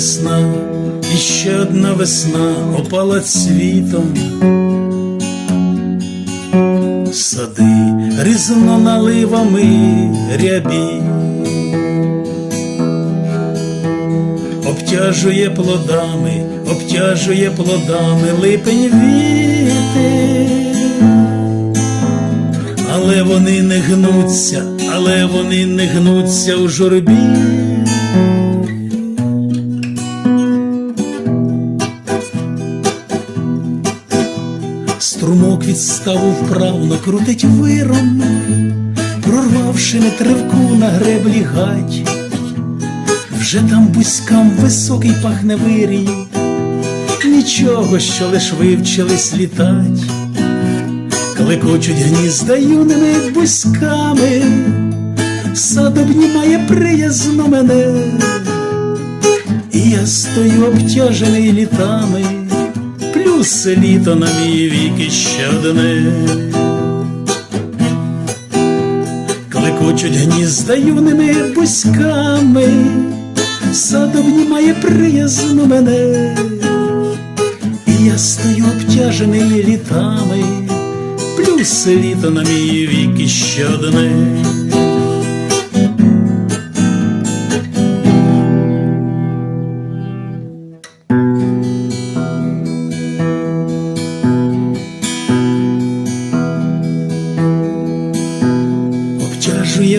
весна, і ще одна весна опала цвітом. Сади різно наливами рябі, обтяжує плодами, обтяжує плодами липень віти, але вони не гнуться, але вони не гнуться у журбі. Струмок від ставу вправно крутить виром, прорвавши нетривку на греблі гать, вже там бузькам високий пахне вирій, нічого, що лиш вивчились літать, клекочуть гнізда юними бузьками, сад обнімає приязно мене, і я стою обтяжений літами плюс літо на мій вік ще одне. Клекочуть гнізда юними бузьками, сад обнімає приязно мене, і я стою обтяжений літами, плюс літо на мій вік ще одне.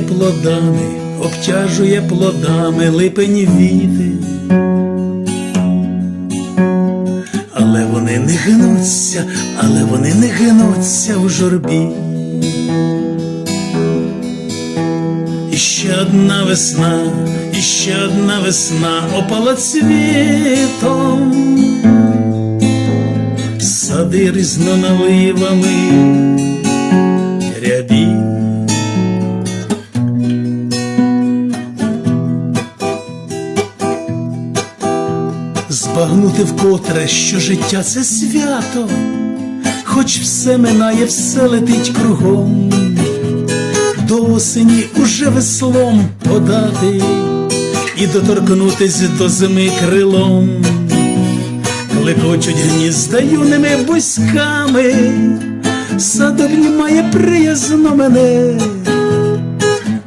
Плодами, обтяжує плодами липень віти. Але вони не гнуться, але вони не гнуться у журбі. І ще одна весна, і ще одна весна опала цвітом. Сади різноналивами рябі. Збагнути вкотре, що життя це свято, хоч все минає, все летить кругом, до осені уже веслом подати і доторкнутись до зими крилом, клекочуть гнізда юними бузьками, сад обнімає приязно мене,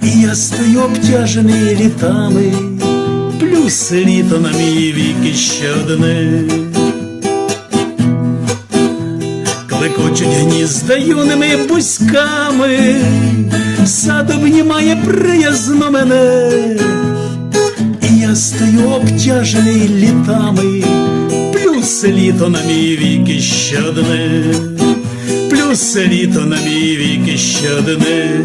і я стою обтяжений літами плюс літо на мій вік ще одне. Клекочуть гнізда юними бузьками, сад обнімає приязно мене, і я стою обтяжений літами, плюс літо на мій вік ще одне, плюс літо на мій вік ще одне.